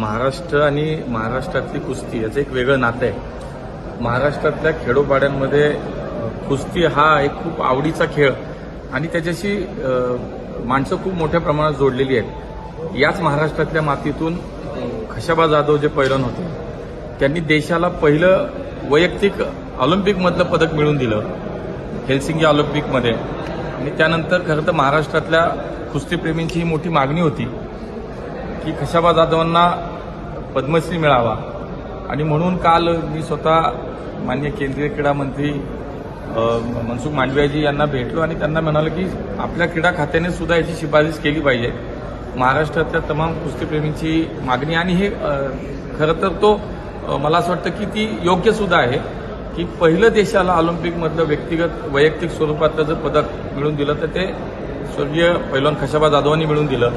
महाराष्ट्र आणि महाराष्ट्रातली कुस्ती याचं एक वेगळं नातं आहे. महाराष्ट्रातल्या खेडोपाड्यांमध्ये कुस्ती हा एक खूप आवडीचा खेळ आणि त्याच्याशी माणसं खूप मोठ्या प्रमाणात जोडलेली आहेत. याच महाराष्ट्रातल्या मातीतून खशाबा जाधव जे पैलवान होते त्यांनी देशाला पहिलं वैयक्तिक ऑलिम्पिकमधलं पदक मिळवून दिलं हेल्सिंगी ऑलिम्पिकमध्ये. आणि त्यानंतर खरं तर महाराष्ट्रातल्या कुस्तीप्रेमींची ही मोठी मागणी होती. की खशाबा जाधवांना पद्मश्री मिळावा. आणि म्हणून काल मी स्वतः मान्य केंद्रीय क्रीडा मंत्री मनसुख मांडवियाजी यांना भेटलो आणि त्यांना म्हणालो की आपल्या क्रीडा खात्याने सुद्धा याची शिफारस केली पाहिजे. महाराष्ट्रातल्या तमाम कुस्तीप्रेमींची मागणी आणि हे खरं तर तो मला असं वाटतं की ती योग्य सुद्धा आहे की पहिलं देशाला ऑलिम्पिकमधलं व्यक्तिगत वैयक्तिक स्वरूपातलं जर पदक मिळून दिलं तर ते स्वर्गीय पैलवान खशाबा जाधवांनी मिळून दिलं.